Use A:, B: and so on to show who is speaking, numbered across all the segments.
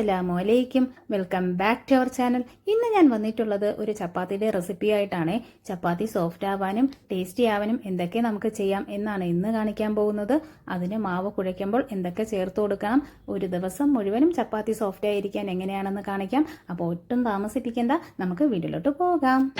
A: അസ്സലാമു അലൈക്കും welcome back to our channel ഇന്ന് ഞാൻ വന്നിട്ടുള്ളത് ഒരു ചപ്പാത്തിയുടെ റെസിപ്പി ആയിട്ടാണ്. ചപ്പാത്തി സോഫ്റ്റ് ആവാനും ടേസ്റ്റി ആവാനും എന്തൊക്കെ നമുക്ക് ചെയ്യാം എന്നാണ് ഇന്ന് കാണിക്കാൻ പോകുന്നത്. അതിന് മാവ് കുഴയ്ക്കുമ്പോൾ എന്തൊക്കെ ചേർത്ത് കൊടുക്കണം ഒരു ദിവസം മുഴുവനും ചപ്പാത്തി സോഫ്റ്റ് ആയിരിക്കാൻ എങ്ങനെയാണെന്ന് കാണിക്കാം. അപ്പോൾ ഒട്ടും താമസിപ്പിക്കേണ്ട നമുക്ക് വീട്ടിലോട്ട് പോകാം.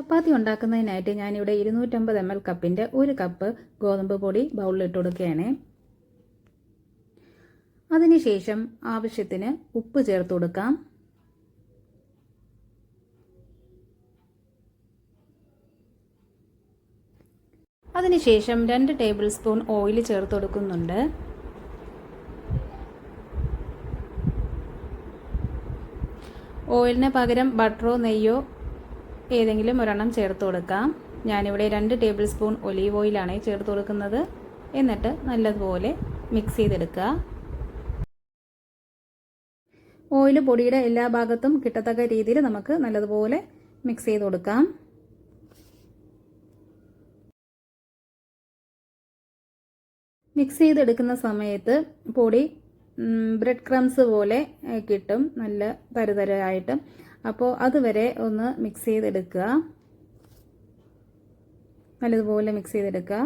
A: ചപ്പാത്തി ഉണ്ടാക്കുന്നതിനായിട്ട് ഞാനിവിടെ ഇരുന്നൂറ്റമ്പത് എം എൽ കപ്പിന്റെ ഒരു കപ്പ് ഗോതമ്പ് പൊടി ബൗളിലിട്ട് കൊടുക്കുകയാണ്. അതിനുശേഷം ആവശ്യത്തിന് ഉപ്പ് ചേർത്ത് കൊടുക്കാം. അതിനുശേഷം രണ്ട് ടേബിൾ സ്പൂൺ ഓയിൽ ചേർത്ത് കൊടുക്കുന്നുണ്ട്. ഓയിലിന് പകരം ബട്ടറോ നെയ്യോ ഏതെങ്കിലും ഒരെണ്ണം ചേർത്ത് കൊടുക്കാം. ഞാനിവിടെ രണ്ട് ടേബിൾ സ്പൂൺ ഒലീവ് ഓയിലാണ് ചേർത്ത് കൊടുക്കുന്നത്. എന്നിട്ട് നല്ലതുപോലെ മിക്സ് ചെയ്തെടുക്കുക. ഓയിൽ പൊടിയുടെ എല്ലാ ഭാഗത്തും കിട്ടത്തക്ക രീതിയിൽ നമുക്ക് നല്ലതുപോലെ മിക്സ് ചെയ്ത് കൊടുക്കാം. മിക്സ് ചെയ്തെടുക്കുന്ന സമയത്ത് പൊടി ബ്രെഡ് ക്രംസ് പോലെ കിട്ടും. നല്ല തരുതരായിട്ട് അപ്പോൾ അതുവരെ ഒന്ന് മിക്സ് ചെയ്തെടുക്കുക. നല്ലതുപോലെ മിക്സ് ചെയ്തെടുക്കുക.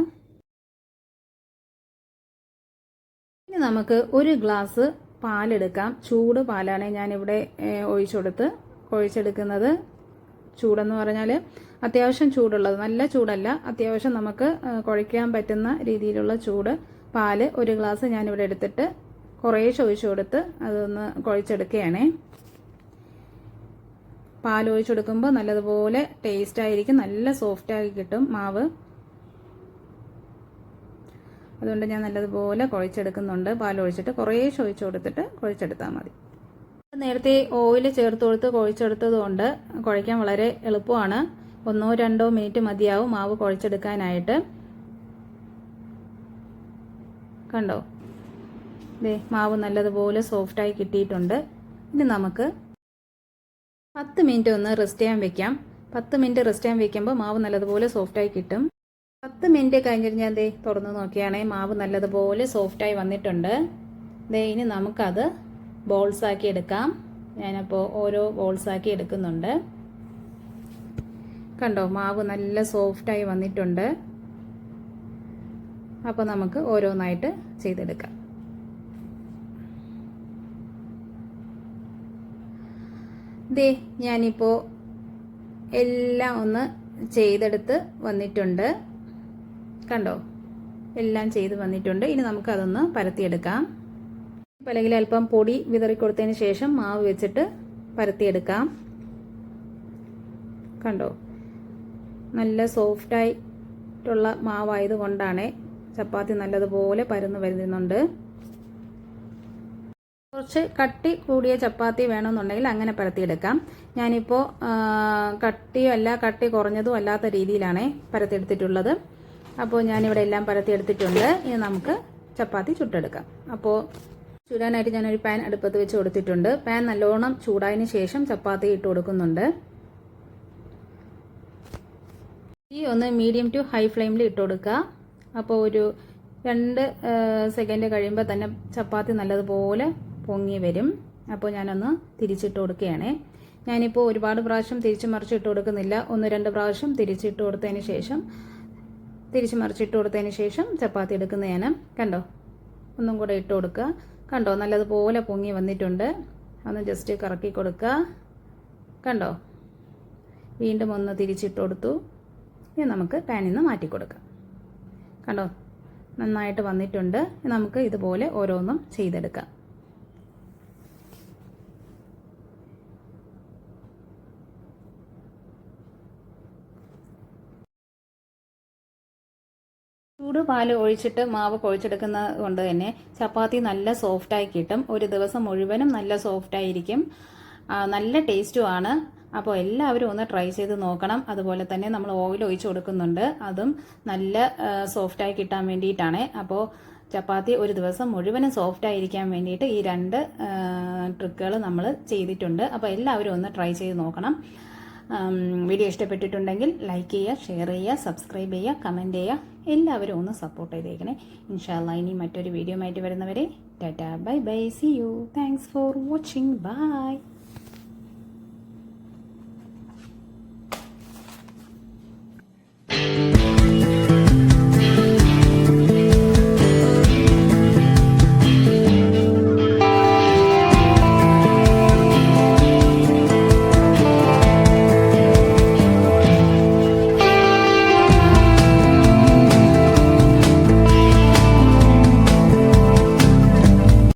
A: ഇനി നമുക്ക് ഒരു ഗ്ലാസ് പാലെടുക്കാം. ചൂട് പാലാണ് ഞാനിവിടെ ഒഴിച്ചെടുത്ത് ഒഴിച്ചെടുക്കുന്നത്. ചൂടെന്ന് പറഞ്ഞാൽ അത്യാവശ്യം ചൂടുള്ളത്. നല്ല ചൂടല്ല. അത്യാവശ്യം നമുക്ക് കുഴയ്ക്കാൻ പറ്റുന്ന രീതിയിലുള്ള ചൂട് പാൽ ഒരു ഗ്ലാസ് ഞാനിവിടെ എടുത്തിട്ട് കുറേശ്ശെ ഒഴിച്ചു കൊടുത്ത് അതൊന്ന് കുഴച്ചെടുക്കുകയാണേ. പാൽ ഒഴിച്ചെടുക്കുമ്പോൾ നല്ലതുപോലെ ടേസ്റ്റ് ആയിരിക്കും. നല്ല സോഫ്റ്റായി കിട്ടും മാവ്. അതുകൊണ്ട് ഞാൻ നല്ലതുപോലെ കുഴച്ചെടുക്കുന്നുണ്ട്. പാൽ ഒഴിച്ചിട്ട് കുറേശ്ശെ ഒഴിച്ചു കൊടുത്തിട്ട് കുഴച്ചെടുത്താൽ മതി. നേരത്തെ ഓയിൽ ചേർത്ത് കൊടുത്ത് കുഴച്ചെടുത്തത് കൊണ്ട് കുഴയ്ക്കാൻ വളരെ എളുപ്പമാണ്. ഒന്നോ രണ്ടോ മിനിറ്റ് മതിയാവും മാവ് കുഴച്ചെടുക്കാനായിട്ട്. കണ്ടോ? ദേ മാവ് നല്ലതുപോലെ സോഫ്റ്റായി കിട്ടിയിട്ടുണ്ട്. ഇനി നമുക്ക് പത്ത് മിനിറ്റ് ഒന്ന് റെസ്റ്റ് ചെയ്യാൻ വെക്കാം. പത്ത് മിനിറ്റ് റെസ്റ്റ് ചെയ്യാൻ വെക്കുമ്പോൾ മാവ് നല്ലതുപോലെ സോഫ്റ്റായി കിട്ടും. പത്ത് മിനിറ്റ് കഴിഞ്ഞിട്ട് ഞാൻ ദേ തുറന്ന് നോക്കിയാണെങ്കിൽ മാവ് നല്ലതുപോലെ സോഫ്റ്റായി വന്നിട്ടുണ്ട്. ദേ ഇനി നമുക്കത് ബോൾസാക്കി എടുക്കാം. ഞാനപ്പോൾ ഓരോ ബോൾസാക്കി എടുക്കുന്നുണ്ട്. കണ്ടോ മാവ് നല്ല സോഫ്റ്റായി വന്നിട്ടുണ്ട്. അപ്പോൾ നമുക്ക് ഓരോന്നായിട്ട് ചെയ്തെടുക്കാം. ദേ ഞാനിപ്പോൾ എല്ലാം ഒന്ന് ചെയ്തെടുത്ത് വന്നിട്ടുണ്ട്. കണ്ടോ? എല്ലാം ചെയ്ത് വന്നിട്ടുണ്ട്. ഇനി നമുക്കതൊന്ന് പരത്തിയെടുക്കാം. അല്ലെങ്കിൽ അല്പം പൊടി വിതറി കൊടുത്തതിന് ശേഷം മാവ് വെച്ചിട്ട് പരത്തിയെടുക്കാം. കണ്ടോ? നല്ല സോഫ്റ്റായിട്ടുള്ള മാവായത് കൊണ്ടാണ് ചപ്പാത്തി നല്ലതുപോലെ പരന്ന് വരുന്നുണ്ട്. കുറച്ച് കട്ടി കൂടിയ ചപ്പാത്തി വേണമെന്നുണ്ടെങ്കിൽ അങ്ങനെ പരത്തിയെടുക്കാം. ഞാനിപ്പോൾ കട്ടിയും അല്ല കട്ടി കുറഞ്ഞതും അല്ലാത്ത രീതിയിലാണ് പരത്തിയെടുത്തിട്ടുള്ളത്. അപ്പോൾ ഞാനിവിടെ എല്ലാം പരത്തിയെടുത്തിട്ടുണ്ട്. ഇനി നമുക്ക് ചപ്പാത്തി ചുട്ടെടുക്കാം. അപ്പോൾ ചുടാനായിട്ട് ഞാനൊരു പാൻ അടുപ്പത്ത് വെച്ച് കൊടുത്തിട്ടുണ്ട്. പാൻ നല്ലോണം ചൂടായതിന് ശേഷം ചപ്പാത്തി ഇട്ട് കൊടുക്കുന്നുണ്ട്. ഈ ഒന്ന് മീഡിയം ടു ഹൈ ഫ്ലെയിമിൽ ഇട്ട് കൊടുക്കുക. അപ്പോൾ ഒരു രണ്ട് സെക്കൻഡ് കഴിയുമ്പോൾ തന്നെ ചപ്പാത്തി നല്ലതുപോലെ പൊങ്ങി വരും. അപ്പോൾ ഞാനൊന്ന് തിരിച്ചിട്ട് കൊടുക്കുകയാണ്. ഞാനിപ്പോൾ ഒരുപാട് പ്രാവശ്യം തിരിച്ചു മറിച്ചിട്ട് കൊടുക്കുന്നില്ല. ഒന്ന് രണ്ട് പ്രാവശ്യം തിരിച്ചിട്ട് കൊടുത്തതിന് ശേഷം തിരിച്ചു മറിച്ചിട്ട് കൊടുത്തതിന് ശേഷം ചപ്പാത്തി എടുക്കുന്ന ഞാൻ കണ്ടോ? ഒന്നും കൂടെ ഇട്ട് കൊടുക്കുക. കണ്ടോ? നല്ലതുപോലെ പൊങ്ങി വന്നിട്ടുണ്ട്. ഒന്ന് ജസ്റ്റ് കറക്കി കൊടുക്കുക. കണ്ടോ? വീണ്ടും ഒന്ന് തിരിച്ചിട്ട് കൊടുത്തു. ഇനി നമുക്ക് പാനിൽ നിന്ന് മാറ്റി കൊടുക്കാം. കണ്ടോ? നന്നായിട്ട് വന്നിട്ടുണ്ട്. നമുക്ക് ഇതുപോലെ ഓരോന്നും ചെയ്തെടുക്കാം. ചൂട് പാൽ ഒഴിച്ചിട്ട് മാവ് കുഴച്ചെടുക്കുന്നത് കൊണ്ട് തന്നെ ചപ്പാത്തി നല്ല സോഫ്റ്റായി കിട്ടും. ഒരു ദിവസം മുഴുവനും നല്ല സോഫ്റ്റായിരിക്കും നല്ല ടേസ്റ്റുമാണ് അപ്പോൾ എല്ലാവരും ഒന്ന് ട്രൈ ചെയ്ത് നോക്കണം. അതുപോലെ തന്നെ നമ്മൾ ഓയിൽ ഒഴിച്ച് കൊടുക്കുന്നുണ്ട്. അതും നല്ല സോഫ്റ്റായി കിട്ടാൻ വേണ്ടിയിട്ടാണ്. അപ്പോൾ ചപ്പാത്തി ഒരു ദിവസം മുഴുവനും സോഫ്റ്റ് ആയിരിക്കാൻ വേണ്ടിയിട്ട് ഈ രണ്ട് ട്രിക്കുകൾ നമ്മൾ ചെയ്തിട്ടുണ്ട്. അപ്പോൾ എല്ലാവരും ഒന്ന് ട്രൈ ചെയ്ത് നോക്കണം. വീഡിയോ ഇഷ്ടപ്പെട്ടിട്ടുണ്ടെങ്കിൽ ലൈക്ക് ചെയ്യുക ഷെയർ ചെയ്യുക സബ്സ്ക്രൈബ് ചെയ്യുക കമന്റ് ചെയ്യുക. എല്ലാവരും ഒന്ന് സപ്പോർട്ട് ചെയ്തേക്കണേ. ഇൻഷാല്ല ഇനി മറ്റൊരു വീഡിയോ ആയിട്ട് വരുന്നവരെ tata bye bye see you thanks for watching bye